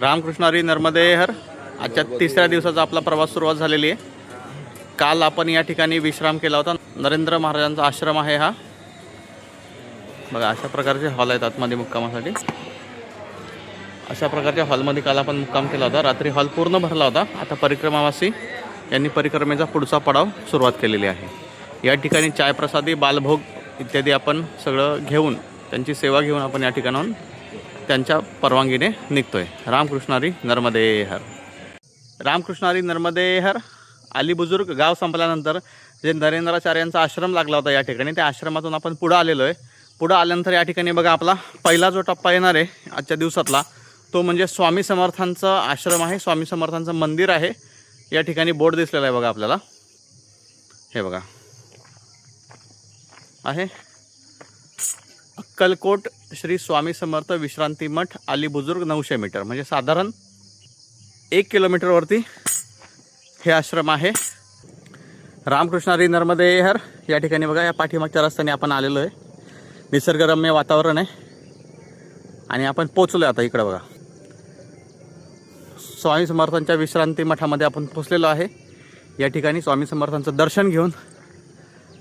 रामकृष्णारी नर्मदे हर आजच्या तिसऱ्या दिवसाचा आपला प्रवास सुरुवात झालेली आहे. काल आपण या ठिकाणी विश्राम केला होता. नरेंद्र महाराजांचा आश्रम आहे हा. बघा अशा प्रकारचे हॉल आहेत आतमध्ये मुक्कामासाठी. अशा प्रकारच्या हॉलमध्ये काल आपण मुक्काम केला होता. रात्री हॉल पूर्ण भरला होता. आता परिक्रमावासी यांनी परिक्रमेचा पुढचा पडाव सुरुवात केलेली आहे. या ठिकाणी चायप्रसादी बालभोग इत्यादी आपण सगळं घेऊन त्यांची सेवा घेऊन आपण या ठिकाणाहून त्यांच्या परवानगीने निघतोय. रामकृष्णारी नर्मदे हर. रामकृष्णारी नर्मदे हर. अली बुजुर्ग गाव संपल्यानंतर जे नरेंद्राचार्यांचा आश्रम लागला होता या ठिकाणी त्या आश्रमातून आपण पुढं आलेलो आहे पुढं आल्यानंतर या ठिकाणी बघा आपला पहिला जो टप्पा येणार आहे आजच्या दिवसातला तो म्हणजे स्वामी समर्थांचं आश्रम आहे. स्वामी समर्थांचं मंदिर आहे. या ठिकाणी बोर्ड दिसलेला आहे बघा आपल्याला. हे बघा. आहे. अक्कलकोट श्री स्वामी समर्थ विश्रांती मठ अली बुजुर्ग नऊशे मीटर. म्हणजे साधारण एक किलोमीटरवरती हे आश्रम आहे. रामकृष्णारी नर्मदे हर. या ठिकाणी बघा या पाठीमागच्या रस्त्याने आपण आलेलो आहे. निसर्गरम्य वातावरण आहे. आणि आपण पोचलो आता इकडं बघा. स्वामी समर्थांच्या विश्रांती मठामध्ये आपण पोचलेलो आहे. या ठिकाणी स्वामी समर्थांचं दर्शन घेऊन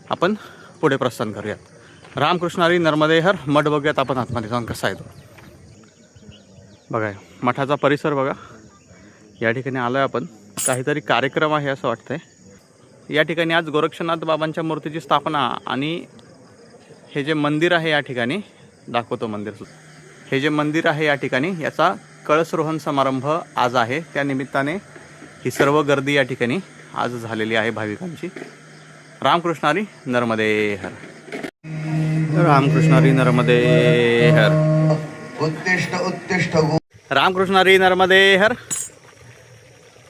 आपण पुढे प्रस्थान करूयात. रामकृष्णारी नर्मदे हर मठ बघूयात आपण आतमध्ये जाऊन कसा आहे तो बघा मठाचा परिसर बघा. या ठिकाणी आलो आहे आपण. काहीतरी कार्यक्रम आहे असं वाटतंय. या ठिकाणी आज गोरक्षनाथ बाबांच्या मूर्तीची स्थापना आणि हे जे मंदिर आहे या ठिकाणी दाखवतो मंदिर. हे जे मंदिर आहे या ठिकाणी याचा कळसरोहण समारंभ आज आहे. त्या निमित्ताने ही सर्व गर्दी या ठिकाणी आज झालेली आहे भाविकांची. रामकृष्णारी नर्मदे हर रामकृष्णारी नर्मदे हर. उत्तिष्ठ उत्तिष्ठ गो रामकृष्णारी नर्मदे हर.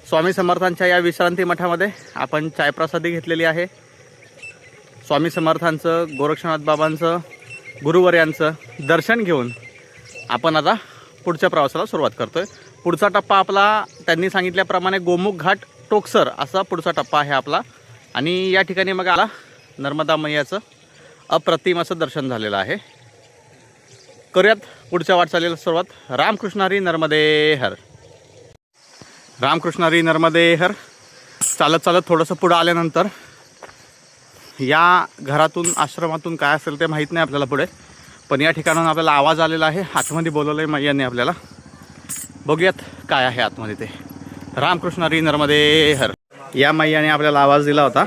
स्वामी समर्थांच्या या विश्रांती मठामध्ये आपण चायप्रसादी घेतलेली आहे. स्वामी समर्थांचं गोरक्षनाथ बाबांचं गुरुवर्यांचं दर्शन घेऊन आपण आता पुढच्या प्रवासाला सुरुवात करतोय. पुढचा टप्पा आपला त्यांनी सांगितल्याप्रमाणे गोमुख घाट टोकसर असा पुढचा टप्पा आहे आपला. आणि या ठिकाणी मग आला नर्मदा मैयाचं अप्रतिम असं दर्शन झालेलं आहे. करूयात पुढच्या वाटचालीला सुरुवात. रामकृष्णारी नर्मदे हर रामकृष्णारी नर्मदे हर चालत चालत थोडंसं पुढं आल्यानंतर या घरातून आश्रमातून काय असेल ते माहीत नाही आपल्याला पुढे. पण या ठिकाणाहून आपल्याला आवाज आलेला आहे. आतमध्ये बोलवलं आहे मैयाने आपल्याला. बघूयात काय आहे आतमध्ये ते. रामकृष्णारी नर्मदे हर या मैयाने आपल्याला आवाज दिला होता.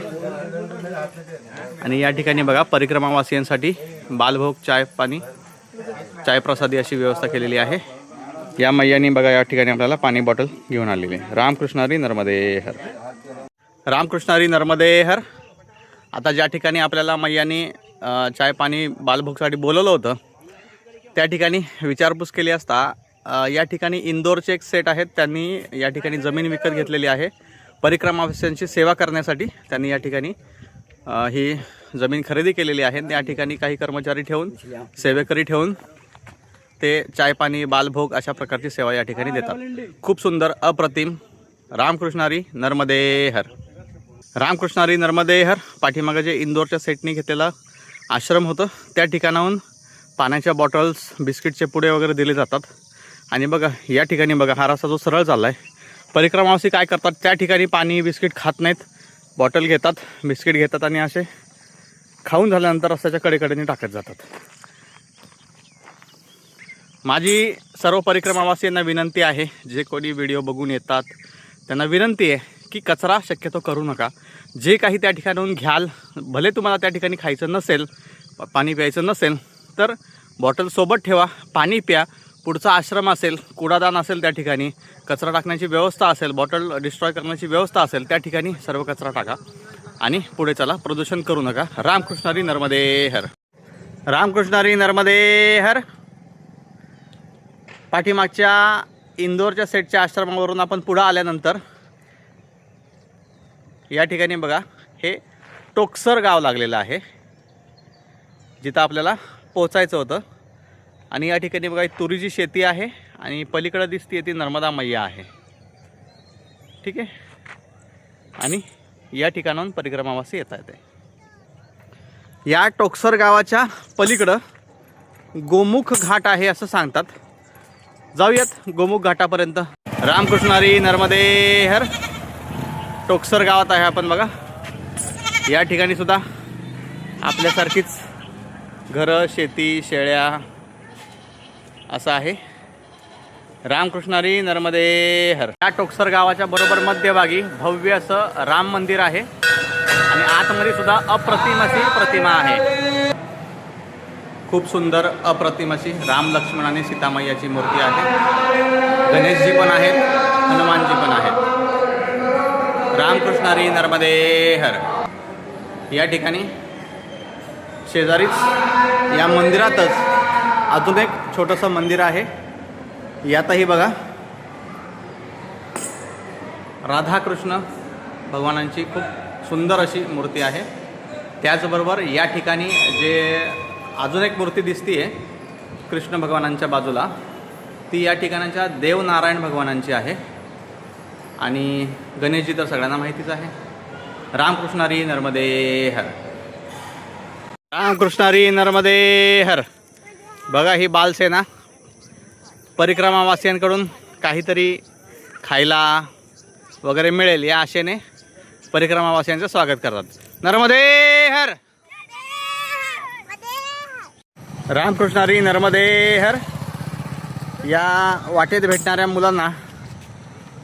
आणि या ठिकाणी बघा परिक्रमावासियांसाठी बालभोग चाय पाणी चायप्रसादी अशी व्यवस्था केलेली आहे. या मैयानी बघा या ठिकाणी आपल्याला पाणी बॉटल घेऊन आलेली आहे. रामकृष्णारी नर्मदे हर. रामकृष्णारी नर्मदे हर. आता ज्या ठिकाणी आपल्याला मैयानी चाय पाणी बालभोगसाठी बोलवलं होतं त्या ठिकाणी विचारपूस केली असता या ठिकाणी इंदोरचे एक सेट आहेत त्यांनी या ठिकाणी जमीन विकत घेतलेली आहे. परिक्रमावासियांची सेवा करण्यासाठी त्यांनी या ठिकाणी ही जमीन खरेदी केलेली आहे. त्या ठिकाणी काही कर्मचारी ठेवून सेवेकरी ठेवून ते चाय पाणी बालभोग अशा प्रकारची सेवा या ठिकाणी देतात. खूप सुंदर अप्रतिम. रामकृष्णारी नर्मदेहर. रामकृष्णारी नर्मदेहर पाठीमागं जे इंदोरच्या सेटनी घेतलेलं आश्रम होतं त्या ठिकाणाहून पाण्याच्या बॉटल्स बिस्किटचे पुडे वगैरे दिले जातात. आणि बघा या ठिकाणी बघा हा रस्ता जो सरळ चालला आहे परिक्रमावासी काय करतात? त्या ठिकाणी पाणी बिस्किट खात नाहीत. बॉटल घेतात बिस्किट घेतात आणि असे खाऊन झाल्यानंतर रस्त्याच्या कडेकडेने टाकत जातात. माझी सर्व परिक्रमावासियांना विनंती आहे जे कोणी व्हिडिओ बघून येतात त्यांना विनंती आहे की कचरा शक्यतो करू नका. जे काही त्या ठिकाणाहून घ्याल भले तुम्हाला त्या ठिकाणी खायचं नसेल पाणी प्यायचं नसेल तर बॉटल सोबत ठेवा पाणी प्या पुढचा आश्रम असेल कुडादान असेल त्या ठिकाणी कचरा टाकण्याची व्यवस्था असेल बॉटल डिस्ट्रॉय करण्याची व्यवस्था असेल त्या ठिकाणी सर्व कचरा टाका. आणि पुढे चला प्रदूषण करू नका. रामकृष्णारी नर्मदे हर रामकृष्णारी नर्मदे हर पाठीमागच्या इंदोरच्या सेटच्या आश्रमावरून आपण पुढं आल्यानंतर या ठिकाणी बघा हे टोकसर गाव लागलेलं आहे. जिथं आपल्याला पोचायचं होतं. आणि या ठिकाणी बघा एक तुरीची शेती आहे आणि पलीकडं दिसते ती नर्मदा मैया आहे. ठीक आहे? आणि या ठिकाणाहून परिक्रमावासी येता येते. या टोकसर गावाच्या पलीकडं गोमुख घाट आहे असं सांगतात. जाऊयात गोमुख घाटापर्यंत. रामकृष्णारी नर्मदे हर. टोकसर गावात आहे आपण बघा. या ठिकाणी सुद्धा आपल्यासारखीच घरं शेती शेळ्या असं आहे. रामकृष्णारी नर्मदे हर या टोकसर गावाच्या बरोबर मध्यभागी भव्य असं राम मंदिर आहे. आणि आतमध्ये सुद्धा अप्रतिम अशी प्रतिमा आहे. खूप सुंदर अप्रतिम अशी राम लक्ष्मण आणि सीतामय्याची मूर्ती आहे. गणेशजी पण आहेत हनुमानजी पण आहेत. रामकृष्णारी नर्मदे हर या ठिकाणी शेजारीच या मंदिरातच अजून एक छोटंसं मंदिर आहे. यातही बघा. राधाकृष्ण भगवानांची खूप सुंदर अशी मूर्ती आहे. त्याचबरोबर या ठिकाणी जे अजून एक मूर्ती दिसतीये कृष्ण भगवानांच्या बाजूला ती या ठिकाणाच्या देवनारायण भगवानांची आहे. आणि गणेशजी तर सगळ्यांना माहितीच आहे. रामकृष्णारी नर्मदे हर. रामकृष्णारी नर्मदे हर. बघा ही बालसेना. परिक्रमावासियांकडून काहीतरी खायला वगैरे मिळेल या आशेने परिक्रमावासियांचं स्वागत करतात. नर्मदे हर रामकृष्णारी नर्मदे हर या वाटेत भेटणाऱ्या मुलांना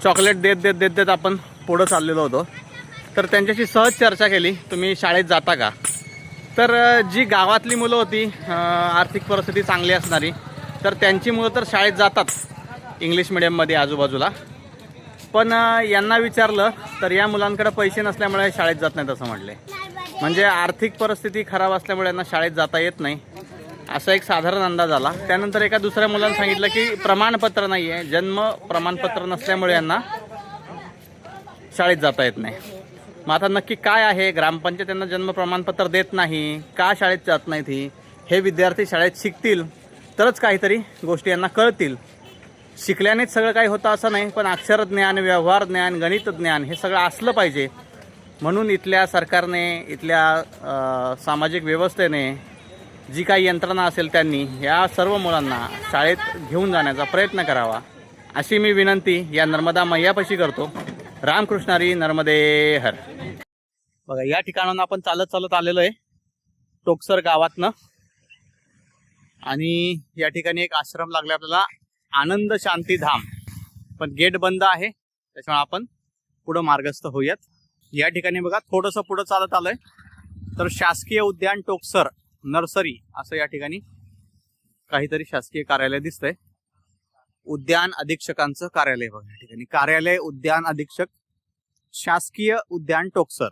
चॉकलेट देत देत देत देत आपण पुढं चाललेलो होतो. तर त्यांच्याशी सहज चर्चा केली. तुम्ही शाळेत जाता का? तर जी गावातली मुलं होती आर्थिक परिस्थिती चांगली असणारी तर त्यांची मुलं तर शाळेत जातात इंग्लिश मिडियममध्ये आजूबाजूला. पण यांना विचारलं तर या मुलांकडे पैसे नसल्यामुळे शाळेत जात नाहीत असं म्हटले. म्हणजे आर्थिक परिस्थिती खराब असल्यामुळे यांना शाळेत जाता येत नाही. असा एक साधारण अंदाज आला. त्यानंतर एका दुसऱ्या मुलानं सांगितलं की प्रमाणपत्र नाही आहे जन्म प्रमाणपत्र नसल्यामुळे यांना शाळेत जाता येत नाही. मग आता नक्की काय आहे? ग्रामपंचायत त्यांना जन्म प्रमाणपत्र देत नाही. का शाळेत जात नाहीत ही? हे विद्यार्थी शाळेत शिकतील. तरच काहीतरी गोष्टी यांना कळतील. शिकल्यानेच सगळं काही होतं असं नाही पण अक्षरज्ञान व्यवहार ज्ञान गणित ज्ञान हे सगळं असलं पाहिजे. म्हणून इथल्या सरकारने इथल्या सामाजिक व्यवस्थेने जी काही यंत्रणा असेल त्यांनी या सर्व मुलांना शाळेत घेऊन जाण्याचा प्रयत्न करावा. अशी मी विनंती या नर्मदा मैयापाशी करतो. रामकृष्णारी नर्मदे हर. बघा या ठिकाणाहून आपण चालत चालत आलेलो आहे. टोकसर गावातनं. आणि या ठिकाणी एक आश्रम लागला आपल्याला आनंद शांती धाम. पण गेट बंद आहे त्याच्यामुळे आपण पुढं मार्गस्थ होऊयात. या ठिकाणी बघा थोडंसं पुढं चालत आलंय. तर शासकीय उद्यान टोकसर नर्सरी असं या ठिकाणी काहीतरी शासकीय कार्यालय दिसतंय. उद्यान अधीक्षकांचं कार्यालय बघा या ठिकाणी. कार्यालय उद्यान अधीक्षक शासकीय उद्यान टोकसर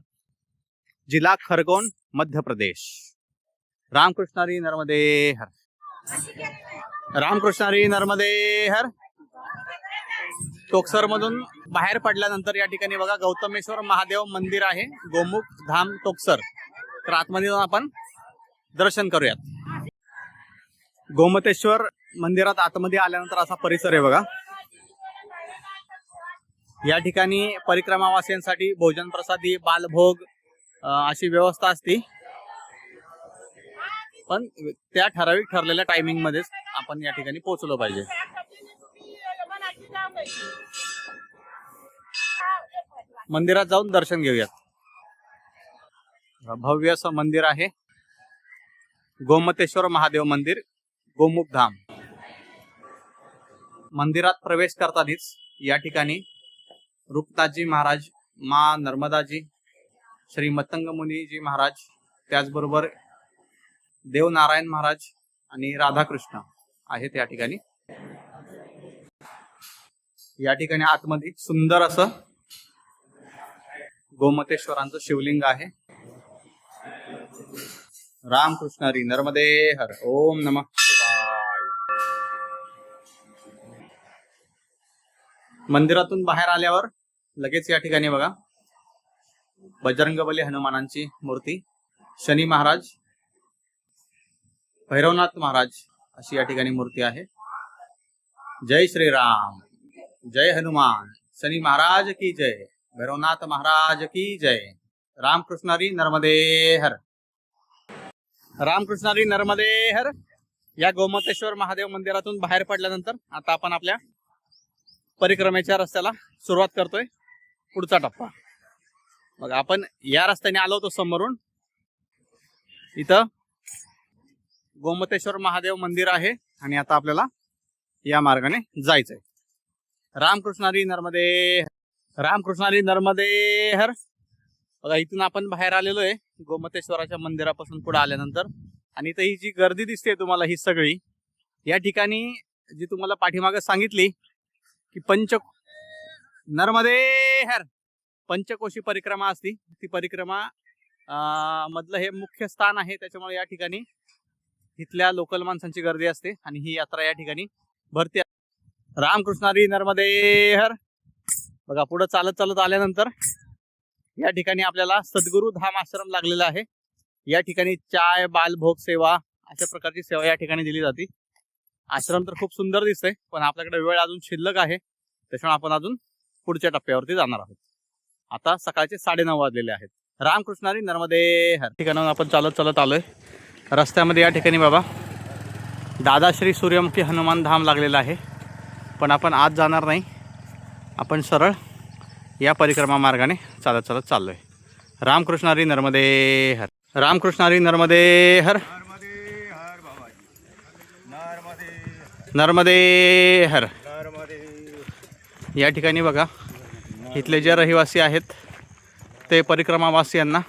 जिल्हा खरगोन मध्य प्रदेश. रामकृष्णारी नर्मदे हर. रामकृष्णारी नर्मदे हर. टोकसर मधून बाहेर पडल्यानंतर या ठिकाणी बघा गौतमेश्वर महादेव मंदिर आहे गोमुख धाम टोकसर. तर आतमध्ये जाऊन आपण दर्शन करूयात. गोमतेश्वर मंदिरात आतमध्ये आल्यानंतर असा परिसर आहे बघा. या ठिकाणी परिक्रमावासियांसाठी भोजन प्रसादी बालभोग अशी व्यवस्था असते. पण त्या ठराविक ठरलेल्या टायमिंग मध्येच आपण या ठिकाणी पोहोचलो पाहिजे. मंदिरात जाऊन दर्शन घेऊयात. भव्य असं मंदिर आहे. गोमतेश्वर महादेव मंदिर गोमुख धाम. मंदिरात प्रवेश करतानीच या ठिकाणी रुक्ताजी महाराज मा नर्मदाजी श्री मतंग मुनीजी महाराज त्याचबरोबर देवनारायण महाराज आणि राधाकृष्ण आहेत या ठिकाणी. या ठिकाणी आतमध्ये सुंदर असं गोमतेश्वरांचं शिवलिंग आहे. रामकृष्ण हरी नर्मदे हर ओम नम. मंदिरातून बाहेर आल्यावर लगेच या ठिकाणी बघा. बजरंगबली हनुमानांची मूर्ती. शनी महाराज भैरवनाथ महाराज अशी या ठिकाणी मूर्ती आहे. जय श्रीराम. जय हनुमान. शनी महाराज की जय. भैरवनाथ महाराज की जय. रामकृष्णारी नर्मदे हर रामकृष्णारी नर्मदे हर या गोमतेश्वर महादेव मंदिरातून बाहेर पडल्यानंतर आता आपण आपल्या परिक्रमेच्या रस्त्याला सुरुवात करतोय. पुढचा टप्पा. मग आपण या रस्त्याने आलो होतो समोरून. इथं गोमतेश्वर महादेव मंदिर आहे आणि आता आपल्याला या मार्गाने जायचंय. रामकृष्णारी नर्मदे रामकृष्णारी नर्मदे हर. बघा इथून आपण बाहेर आलेलो आहे. गोमतेश्वराच्या मंदिरापासून पुढे आल्यानंतर. आणि इथं ही जी गर्दी दिसते तुम्हाला ही सगळी या ठिकाणी जी तुम्हाला पाठीमागे सांगितली की पंच नर्मदे हर पंचकोशी परिक्रमा असती. ती परिक्रमा अं, मधलं हे मुख्य स्थान आहे त्याच्यामुळे या ठिकाणी इथल्या लोकल माणसांची गर्दी असते आणि ही यात्रा या ठिकाणी भरते. रामकृष्णारी नर्मदे हर बघा पुढे चालत चालत आल्यानंतर या ठिकाणी आपल्याला सद्गुरू धाम आश्रम लागलेला आहे. या ठिकाणी चाय बालभोग सेवा अशा प्रकारची सेवा या ठिकाणी दिली जाते. आश्रम तर खूप सुंदर दिसतंय पण आपल्याकडे वेळ अजून शिल्लक आहे. त्याच्यामुळे आपण अजून पुढच्या टप्प्यावरती जाणार आहोत. आता सकाळचे साडेनऊ वाजलेले आहेत. रामकृष्णारी नर्मदे हर. ठिकाणाहून आपण चालत चालत आलोय. रस्त्यामध्ये या ठिकाणी बाबा दादाश्री सूर्यमुखी हनुमान धाम लागलेला आहे. पण आपण आज जाणार नाही. आपण सरळ या परिक्रमा मार्गाने चालत चालत चाललोय. रामकृष्णारी नर्मदे हर. रामकृष्णारी नर्मदे हर नर्मदे हर बाबाजी नर्मदे हर या ठिकाणी बघा इथले जे रहिवासी आहेत ते परिक्रमावासियांना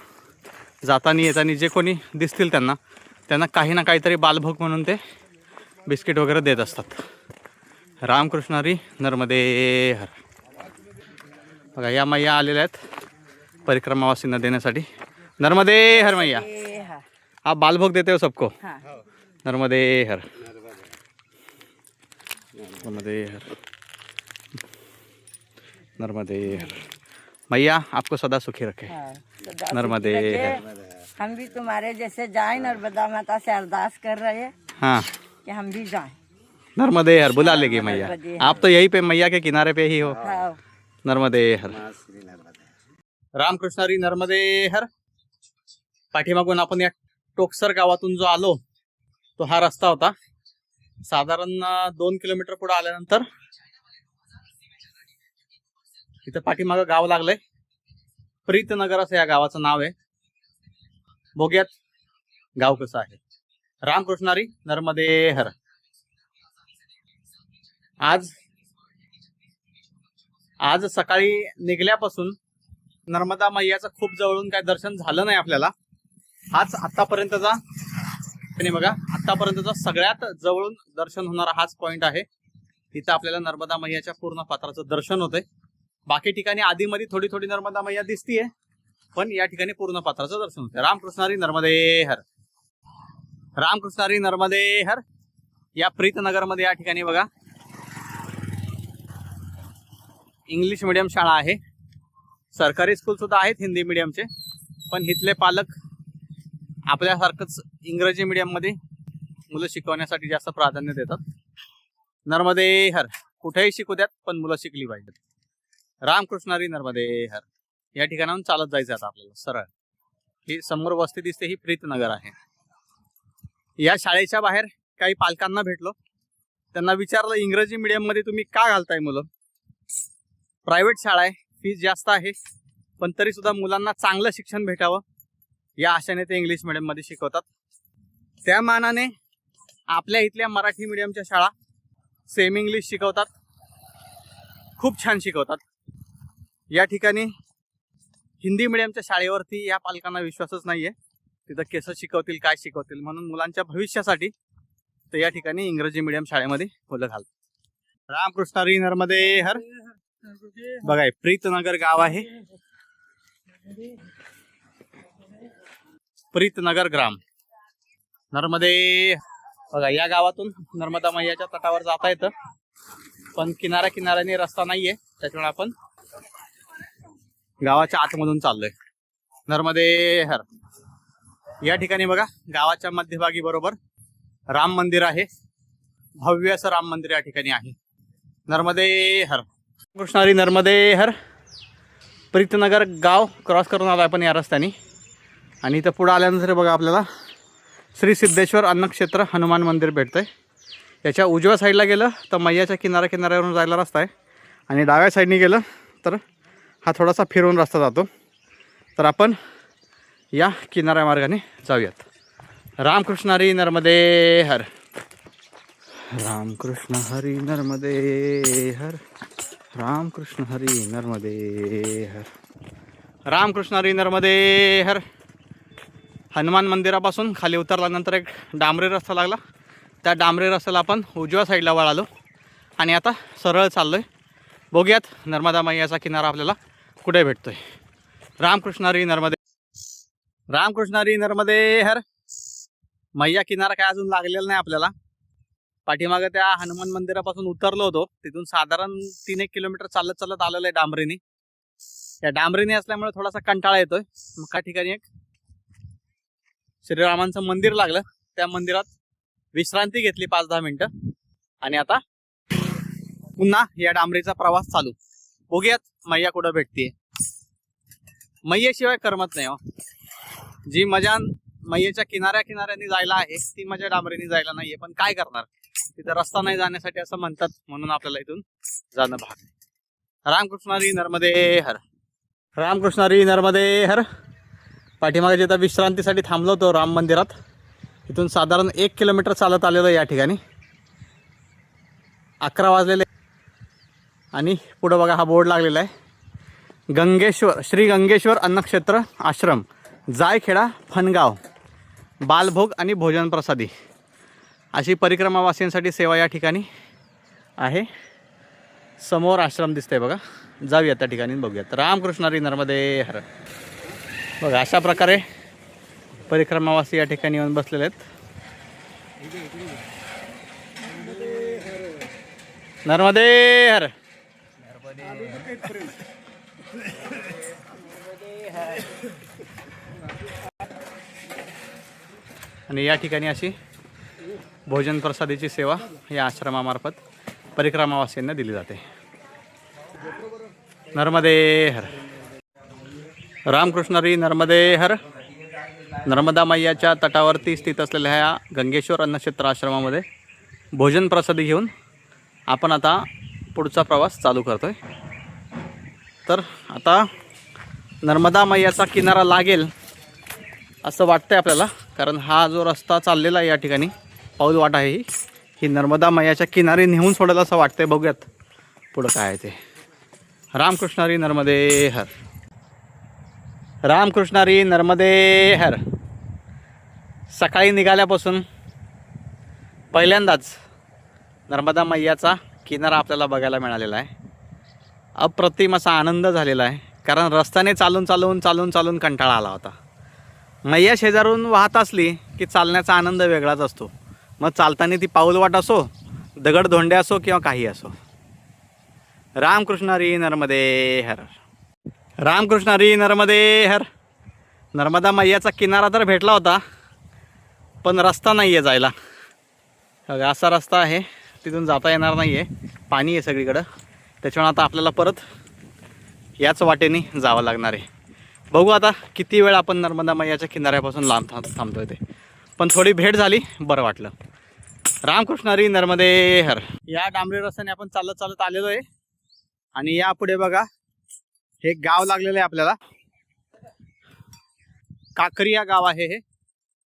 जाताना येताना जे कोणी दिसतील त्यांना त्यांना काही ना काहीतरी बालभोग म्हणून ते बिस्किट वगैरे देत असतात. रामकृष्णारी नर्मदे हर बघा या मैया आलेल्या आहेत परिक्रमावासींना देण्यासाठी. नर्मदे हर मैया हाँ बालभोग देते हो सबको. नर्मदे हर नर्मदे हर नर्मदे हर मैया आपको सदा सुखी रखे। हाँ नर्मदे। हम भी तुम्हारे जैसे जाए नर्मदा माता से अरदास कर रहे हैं हाँ। कि हम भी जाएँ। नर्मदे हर बुला लेगी मैया। आप तो यही पे मैया के किनारे पे ही हो। हाँ। नर्मदे हर रामकृष्णारी नर्मदे हर पाठीमागून आपण या टोकसर गावातून जो आलो तो हा रस्ता होता. साधारण दोन किलोमीटर पुढे आल्यानंतर इथं पाठीमागं गाव लागलंय. प्रीतनगर असं या गावाचं नाव आहे. बघूयात गाव कसं आहे. रामकृष्णारी नर्मदे हर. आज आज सकाळी निघल्यापासून नर्मदा मैयाचं खूप जवळून काय दर्शन झालं नाही आपल्याला. हाच आतापर्यंतचा आणि बघा. आतापर्यंतचा सगळ्यात जवळून दर्शन होणारा हाच पॉइंट आहे. तिथं आपल्याला नर्मदा मैयाच्या पूर्ण पात्राचं दर्शन होतंय. बाकी ठिकाणी आधीमध्ये थोडी थोडी नर्मदा मैया दिसतीये पण या ठिकाणी पूर्ण पात्राचं दर्शन होतंय. रामकृष्णारी नर्मदे हर. रामकृष्णारी नर्मदे हर. या प्रीतनगरमध्ये या ठिकाणी बघा. इंग्लिश मिडियम शाळा आहे. सरकारी स्कूल सुद्धा आहेत हिंदी मिडियमचे पण इथले पालक आपल्यासारखंच इंग्रजी मीडियममध्ये मुलं शिकवण्यासाठी जास्त प्राधान्य देतात. नर्मदे हर. कुठेही शिकू द्यात पण मुलं शिकली पाहिजेत. रामकृष्णारी नर्मदे हर. या ठिकाणाहून चालत जायचं आता आपल्याला सरळ. ही समोर वस्ती दिसते ही प्रीतनगर आहे. या शाळेच्या बाहेर काही पालकांना भेटलो. त्यांना विचारलं इंग्रजी मिडियममध्ये तुम्ही का घालताय मुलं? प्रायव्हेट शाळा आहे. फीज जास्त आहे. पण तरी सुद्धा मुलांना चांगलं शिक्षण भेटावं. या आशेने ते इंग्लिश मिडियममध्ये शिकवतात. त्या मानाने आपल्या इथल्या मराठी मिडियमच्या शाळा सेम इंग्लिश शिकवतात. खूप छान शिकवतात. या ठिकाणी हिंदी मिडियमच्या शाळेवरती या पालकांना विश्वासच नाहीये. तिथं कसं शिकवतील काय शिकवतील म्हणून मुलांच्या भविष्यासाठी तर या ठिकाणी इंग्रजी मिडियम शाळेमध्ये मुलं घालतात. रामकृष्णारी नर्मदे हर बघा हे प्रीतनगर गाव आहे. प्रीतनगर ग्राम. नर्मदे बघा या गावातून नर्मदा मैयाच्या तटावर जाता येतं. पण किनाऱ्या किनाऱ्याने रस्ता नाहीये. त्याच्यामुळे आपण गावाच्या आतमधून चाललोय. नर्मदे हर. या ठिकाणी बघा गावाच्या मध्यभागी बरोबर राम मंदिर आहे. भव्य असं राम मंदिर या ठिकाणी आहे. नर्मदे हर. कृष्णारी नर्मदे हर. प्रीतनगर गाव क्रॉस करून आलो आपण या रस्त्याने. आणि इथं पुढं आल्यानंतर बघा आपल्याला. श्री सिद्धेश्वर अन्नक्षेत्र हनुमान मंदिर भेटतं आहे याच्या उजव्या साईडला गेलं तर मैयाच्या किनाऱ्या किनाऱ्यावरून जायला रस्ता आहे. आणि डाव्या साईडने गेलं तर हा थोडासा फिरून रस्ता जातो. तर आपण या किनाऱ्या मार्गाने जाऊयात. रामकृष्णारी नर्मदे हर रामकृष्ण हरी नर्मदे हर रामकृष्ण हरी नर्मदे हर रामकृष्ण हरी नर्मदे हर हनुमान मंदिरापासून खाली उतरल्यानंतर एक डांबरी रस्ता लागला. त्या डांबरी रस्त्याला आपण उजव्या साईडला वळालो. आणि आता सरळ चाललो आहे बघूयात नर्मदा मैयाचा किनारा आपल्याला कुठे भेटतो आहे रामकृष्णारी नर्मदे. रामकृष्णारी नर्मदे हर. मैया किनारा काय अजून लागलेला नाही आपल्याला. पाठीमागे त्या हनुमान मंदिरापासून उतरलो होतो. तिथून साधारण तीन एक किलोमीटर चालत चालत आलेलं आहे डांबरीने. या डांबरीने असल्यामुळे थोडासा कंटाळा येतोय. मग त्या ठिकाणी एक श्रीरामांचं मंदिर लागलं. त्या मंदिरात विश्रांती घेतली पाच दहा मिनिटं. आणि आता पुन्हा या डांबरीचा प्रवास चालू. बघूयात मैया कुठं भेटते मैयेशिवाय करमत नाही हो. जी मजा मैयेच्या किनाऱ्या किनाऱ्याने जायला आहे ती मजा डांबरीने जायला नाहीये. पण काय करणार? तिथं रस्ता नाही जाण्यासाठी असं म्हणतात म्हणून आपल्याला इथून जाणं भाग. रामकृष्णारी नर्मदे हर. रामकृष्णारी नर्मदे हर. पाठीमागे जिथं विश्रांतीसाठी थांबलो होतो राम मंदिरात इथून साधारण एक किलोमीटर चालत आलेलो आहे या ठिकाणी. अकरा वाजलेले आणि पुढं बघा हा बोर्ड लागलेला आहे. गंगेश्वर श्री गंगेश्वर अन्नक्षेत्र आश्रम जायखेडा फनगाव बालभोग आणि भोजन प्रसादी. अशी परिक्रमावासींसाठी सेवा या ठिकाणी आहे. समोर आश्रम दिसतंय बघा. जाऊया त्या ठिकाणी बघूयात. रामकृष्णारी नर्मदे हर. बघा अशा प्रकारे परिक्रमावासी या ठिकाणी येऊन बसलेले आहेत. नर्मदे हर. आणि या ठिकाणी अशी भोजन प्रसादीची सेवा या आश्रमामार्फत परिक्रमावासींना दिली जाते. नर्मदे हर. रामकृष्णरी नर्मदे हर. नर्मदा मैयाच्या तटावरती स्थित असलेल्या ह्या गंगेश्वर अन्नक्षेत्र आश्रमामध्ये भोजन प्रसादी घेऊन आपण आता पुढचा प्रवास चालू करतो आहे तर आता नर्मदा मैयाचा किनारा लागेल असं वाटतंय आपल्याला कारण हा जो रस्ता चाललेला आहे या ठिकाणी पाऊल वाट आहे ही ही नर्मदा मैयाच्या किनारी नेऊन सोडेल असं वाटतंय. बघूयात पुढं काय आहे ते. रामकृष्णारी नर्मदे हर. रामकृष्णारी नर्मदे हर सकाळी निघाल्यापासून पहिल्यांदाच नर्मदा मैयाचा किनारा आपल्याला बघायला मिळालेला आहे. अप्रतिम असा आनंद झालेला आहे. कारण रस्त्याने चालून चालून चालून चालून कंटाळा आला होता. मैया शेजारून वाहत असली की चालण्याचा आनंद वेगळाच असतो. मग चालताना ती पाऊलवाट असो दगडधोंडे असो किंवा काही असो. रामकृष्णारी नर्मदे हर रामकृष्णारी नर्मदे हर. नर्मदा मैयाचा किनारा तर भेटला होता पण रस्ता नाही आहे जायला असा रस्ता आहे तिथून जाता येणार नाही आहे पाणी आहे सगळीकडं. त्याच्यामुळे आता आपल्याला परत याच वाटेने जावं लागणार आहे. बघू आता किती वेळ आपण नर्मदा मैयाच्या किनाऱ्यापासून लांब थांब थांबतोय ते. पण थोडी भेट झाली बरं वाटलं. रामकृष्णारी नर्मदे हर. या डांबरी रस्त्याने आपण चालत चालत आलेलो आहे. आणि यापुढे बघा हे गाव लागलेलं आहे आपल्याला. काकरी या गाव आहे हे.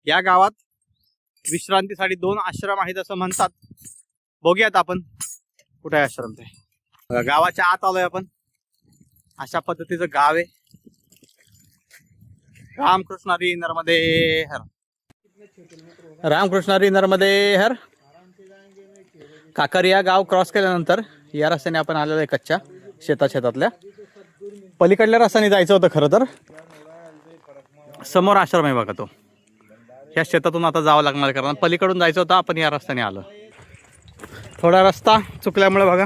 या गावात विश्रांतीसाठी दोन आश्रम आहेत असं म्हणतात. बघूयात आपण कुठे आहे आश्रम ते. गावाच्या आत आलोय आपण. अशा पद्धतीचं गाव आहे. रामकृष्णारी नर्मदे हर. रामकृष्णारी नर्मदे हर. काकरिया गाव क्रॉस केल्यानंतर या रस्त्याने आपण आलेलो आहे कच्च्या शेता शेतातल्या. पलीकडल्या रस्त्याने जायचं होतं खरं तर? समोर आश्रम आहे बघा तो. या शेतातून आता जावं लागणार कारण पलीकडून जायचं होतं आपण या रस्त्याने आलो. थोडा रस्ता चुकल्यामुळे बघा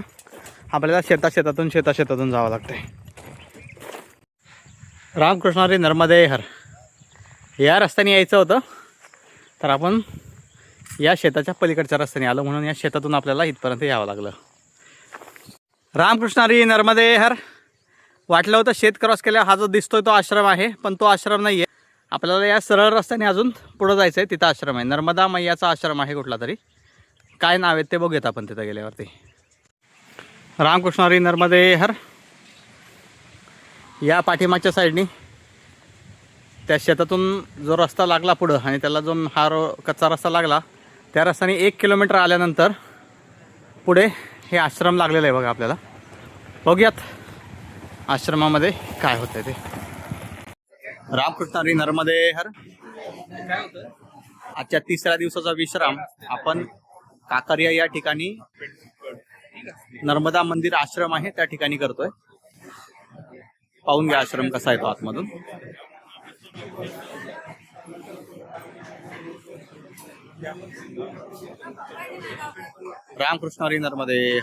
आपल्याला शेता शेतातून शेता शेतातून जावं लागतंय. रामकृष्णारी नर्मदे हर. या रस्त्याने यायचं होतं तर आपण या शेताच्या पलीकडच्या रस्त्याने आलो म्हणून या शेतातून आपल्याला इथपर्यंत यावं लागलं. रामकृष्णारी नर्मदे हर. वाटलं होतं शेत क्रॉस केल्या हा जो दिसतोय तो आश्रम आहे पण तो आश्रम नाही आहे आपल्याला या सरळ रस्त्याने अजून पुढं जायचं आहे तिथं आश्रम आहे. नर्मदा मैयाचा आश्रम आहे कुठला तरी. काय नाव आहेत ते बघूयात आपण तिथं गेल्यावरती. रामकृष्णारी नर्मदे हर. या पाठीमागच्या साईडनी त्या शेतातून जो रस्ता लागला पुढं आणि त्याला जो हा रो कच्चा रस्ता लागला त्या रस्त्याने एक किलोमीटर आल्यानंतर पुढे हे आश्रम लागलेलं आहे बघा आपल्याला. बघूयात. आश्रमामध्ये काय होतंय ते? रामकृष्णारी नर्मदे हर. आजच्या तिसऱ्या दिवसाचा विश्राम आपण काकरिया या ठिकाणी नर्मदा मंदिर आश्रम आहे त्या ठिकाणी करतोय. पाहून घ्या आश्रम कसा आहे तो आतमधून. रामकृष्णारी नर्मदे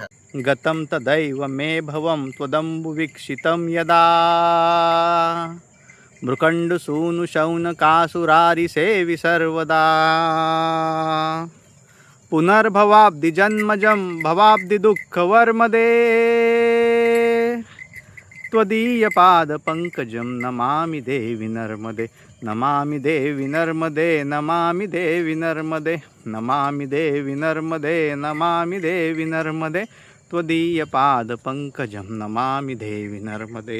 गतं तदैव मे भवं त्वदम्बुवीक्षितं यदा मृकण्डसूनुशौनकासुरारिसेवि सर्वदा। पुनर्भवाब्धिजन्मजं भवाब्धिदुःखवर्मदे त्वदीयपादपङ्कजं नमामि देवि नर्मदे। नमामि देवि नर्मदे नमामि देवि नर्मदे नमामि देवि नर्मदे नमामि देवि नर्मदे त्वदीयपादपङ्कजं नमामि देवि नर्मदे।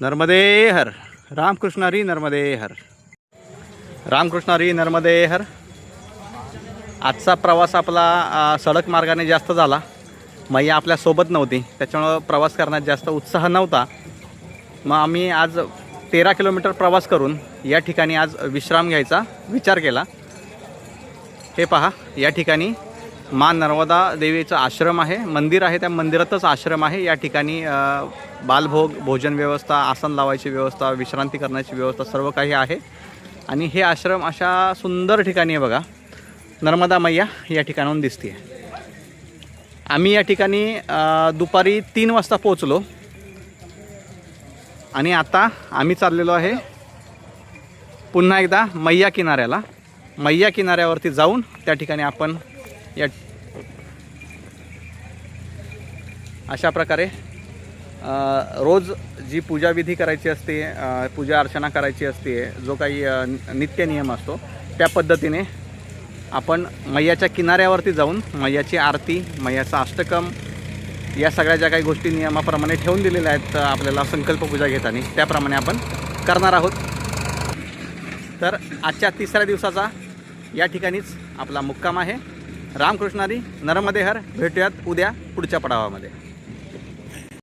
नर्मदे हर। रामकृष्ण हरी नर्मदे हर। रामकृष्ण हरी नर्मदे हर। आजचा प्रवास आपला सडक मार्गाने जास्त झाला. मैया आपल्यासोबत नव्हती त्याच्यामुळं प्रवास करण्यात जास्त उत्साह नव्हता. मग आम्ही आज तेरा किलोमीटर प्रवास करून या ठिकाणी आज विश्राम घ्यायचा विचार केला. हे पहा या ठिकाणी मा नर्मदा देवीचा आश्रम आहे मंदिर आहे त्या मंदिरातच आश्रम आहे. या ठिकाणी बालभोग भोजन व्यवस्था आसन लावायची व्यवस्था विश्रांती करण्याची व्यवस्था सर्व काही आहे. आणि हे आश्रम अशा सुंदर ठिकाणी आहे बघा. नर्मदा मैया या ठिकाणाहून दिसते आम्ही या ठिकाणी दुपारी तीन वाजता पोचलो आणि आता आम्ही चाललेलो आहे पुन्हा एकदा मैया किनाऱ्याला. मैया किनाऱ्यावरती जाऊन त्या ठिकाणी आपण या अशा प्रकारे रोज जी पूजाविधी करायची असते पूजा अर्चना करायची असते जो काही नित्य नियम असतो त्या पद्धतीने आपण मैयाच्या किनाऱ्यावरती जाऊन मैयाची आरती मैयाचा अष्टकम या सगळ्या ज्या काही गोष्टी नियमाप्रमाणे ठेवून दिलेल्या आहेत आपल्याला संकल्प पूजा घेताना त्याप्रमाणे आपण करणार आहोत. तर आजच्या तिसऱ्या दिवसाचा या ठिकाणीच आपला मुक्काम आहे. रामकृष्णारी नर्मदेहर भेटूयात उद्या पुढच्या पडावामध्ये.